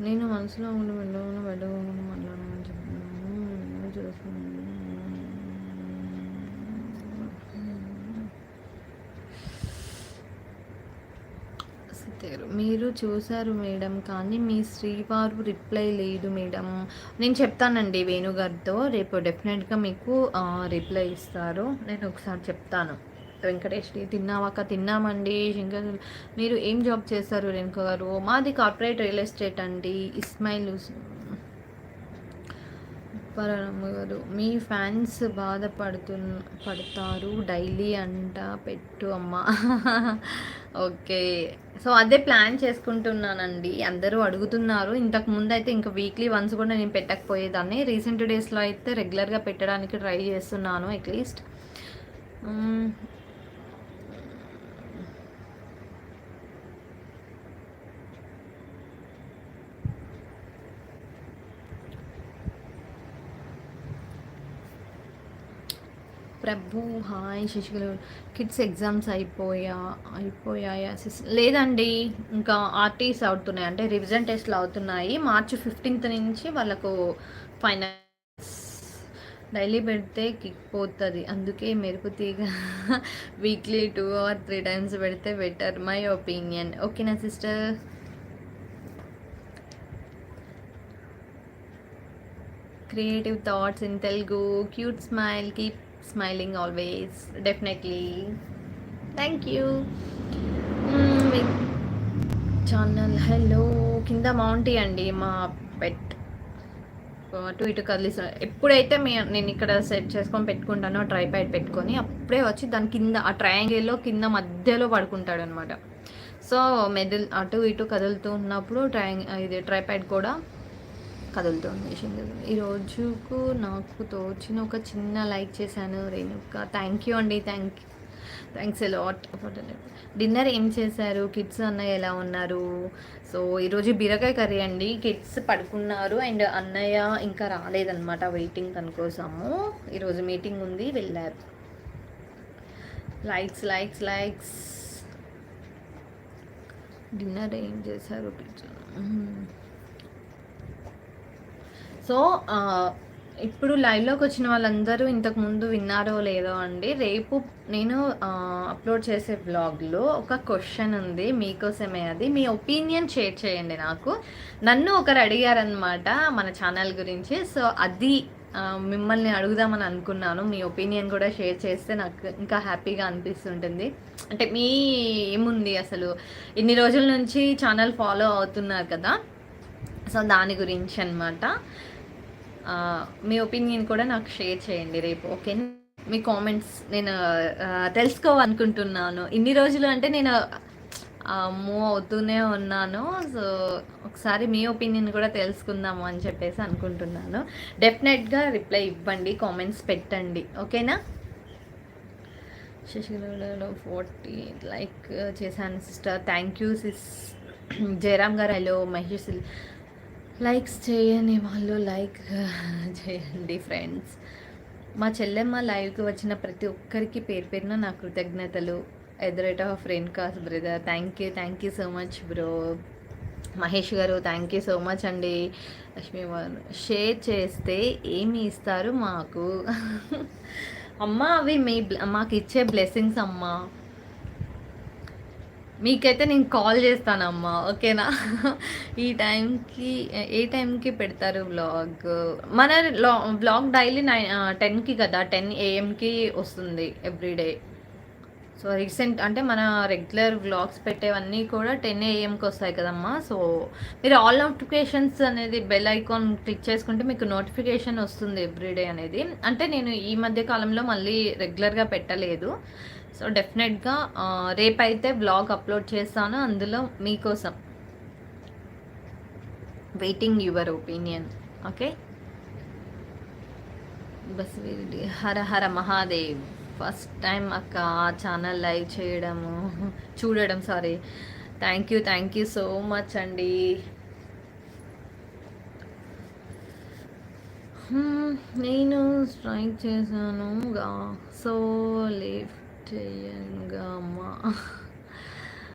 నేను మనసులో ఉండి వెళ్ళవను వెళ్ళవను మాట్లాడమని చెప్తున్నాను చూస్తున్నాను మీరు చూశారు మేడం కానీ మీ శ్రీవారు రిప్లై లేదు మేడం. నేను చెప్తానండి వేణుగారితో రేపు డెఫినెట్గా మీకు రిప్లై ఇస్తారు. నేను ఒకసారి చెప్తాను. వెంకటేష్ తిన్నావాక తిన్నామండి. శంకర్ మీరు ఏం జాబ్ చేస్తారు రేణుక గారు? మాది కార్పొరేట్ రియల్ ఎస్టేట్ అండి. ఇస్మాయిల్ గారు మీ ఫ్యాన్స్ బాధపడుతు పడతారు డైలీ అంట పెట్టు అమ్మ. ఓకే. సో అదే ప్లాన్ చేసుకుంటున్నానండి. అందరూ అడుగుతున్నారు. ఇంతకు ముందు అయితే ఇంకా వీక్లీ వన్స్ కూడా నేను పెట్టకపోయేదాన్ని. రీసెంట్ డేస్లో అయితే రెగ్యులర్గా పెట్టడానికి ట్రై చేస్తున్నాను at least. Prabhu hi Sasikala kids exams అయిపోయా అయిపోయాయా? లేదండి ఇంకా ఆర్టీస్ అవుతున్నాయి. అంటే రివిజన్ టెస్ట్లు అవుతున్నాయి. మార్చి ఫిఫ్టీన్త్ నుంచి వాళ్ళకు ఫైనల్స్ డైలీ పెడితే కిక్ పోతుంది. అందుకే మెరుపు తీగ weekly two or three times పెడితే బెటర్ మై ఒపీనియన్. ఓకేనా sister. Creative thoughts in Telugu. Cute smile keep smiling always definitely thank you channel hello కింద మౌంటీ అండి మా పెట్ అటు ఇటు కదిలి ఎప్పుడైతే మే నేను ఇక్కడ సెట్ చేసుకొని పెట్టుకుంటానో ట్రై ప్యాడ్ పెట్టుకొని అప్పుడే వచ్చి దాని కింద ఆ ట్రయాంగిల్లో కింద మధ్యలో పడుకుంటాడు అనమాట సో మెదల్ అటు ఇటు కదులుతూ ఉన్నప్పుడు ట్రయాంగ్ ఇది ట్రై ప్యాడ్ కూడా కదులుతుంది ఈ రోజుకు నాకు తోచిన ఒక చిన్న లైక్ చేశాను రేణుక. థ్యాంక్ యూ అండి. Thank you thanks lot dinner ఏం చేశారు? కిడ్స్ అన్నయ్య ఎలా ఉన్నారు? సో ఈరోజు బీరకాయ కర్రీ అండి. కిడ్స్ పడుకున్నారు అండ్ అన్నయ్య ఇంకా రాలేదన్నమాట వెయిటింగ్ తన కోసము. ఈరోజు మీటింగ్ ఉంది. వెళ్ళారు. లైక్స్ లైక్స్ లైక్స్ డిన్నర్ ఏం చేశారు కిడ్స్ సో ఇప్పుడు లైవ్లోకి వచ్చిన వాళ్ళందరూ ఇంతకు ముందు విన్నారో లేదో అండి రేపు నేను అప్లోడ్ చేసే బ్లాగ్లో ఒక క్వశ్చన్ ఉంది మీకోసమే అది. మీ ఒపీనియన్ షేర్ చేయండి నాకు. నన్ను ఒకరు అడిగారనమాట మన ఛానల్ గురించి. సో అది మిమ్మల్ని అడుగుదామని అనుకున్నాను. మీ ఒపీనియన్ కూడా షేర్ చేస్తే నాకు ఇంకా హ్యాపీగా అనిపిస్తుంటుంది. అంటే మీ ఏముంది అసలు? ఇన్ని రోజుల నుంచి ఛానల్ ఫాలో అవుతున్నారు కదా. సో దాని గురించి అనమాట మీ ఒపీనియన్ కూడా నాకు షేర్ చేయండి రేపు ఓకే? మీ కామెంట్స్ నేను తెలుసుకోవాలనుకుంటున్నాను. ఇన్ని రోజులు అంటే నేను మూవ్ అవుతూనే ఉన్నాను. సో ఒకసారి మీ ఒపీనియన్ కూడా తెలుసుకుందాము అని చెప్పేసి అనుకుంటున్నాను. డెఫినెట్గా రిప్లై ఇవ్వండి కామెంట్స్ పెట్టండి ఓకేనా? శశిలో ఫోర్టీ లైక్ చేశాను sister thank you sis Jayaram garu hello Mahesh likes చేయని వాళ్ళు లైక్ చేయండి ఫ్రెండ్స్. మా చెల్లెమ్మ లైవ్కి వచ్చిన ప్రతి ఒక్కరికి పేరు పేరున నా కృతజ్ఞతలు. ఎట్ ఆఫ్ friend cos brother. Thank you thank you so much bro Mahesh garu thank you so much అండి. లక్ష్మీ షేర్ చేస్తే ఏమి ఇస్తారు మాకు? అమ్మ అవి మీ మాకు ఇచ్చే బ్లెస్సింగ్స్ అమ్మా. మీకైతే నేను కాల్ చేస్తానమ్మా ఓకేనా? ఈ టైంకి ఏ టైంకి పెడతారు వ్లాగ్? మన వ్లాగ్ డైలీ నైన్ టెన్కి కదా టెన్ ఏఎంకి వస్తుంది ఎవ్రీడే సో రీసెంట్ అంటే మన రెగ్యులర్ వ్లాగ్స్ పెట్టేవన్నీ కూడా టెన్ ఏఎంకి వస్తాయి కదమ్మా. సో మీరు ఆల్ నోటిఫికేషన్స్ అనేది బెల్ ఐకాన్ క్లిక్ చేసుకుంటే మీకు నోటిఫికేషన్ వస్తుంది ఎవ్రీడే అనేది. అంటే నేను ఈ మధ్య కాలంలో మళ్ళీ రెగ్యులర్గా పెట్టలేదు. సో డెఫినెట్గా రేపైతే బ్లాగ్ అప్లోడ్ చేస్తాను అందులో మీకోసం. Waiting your opinion okay? Bus Hara Hara Mahadev. First time అక్క ఛానల్ లైవ్ చేయడము చూడడం sorry thank you thank you so much అండి. Hmm, నేను స్ట్రైక్ చేశాను సో లేట్ చేయనుగా అమ్మా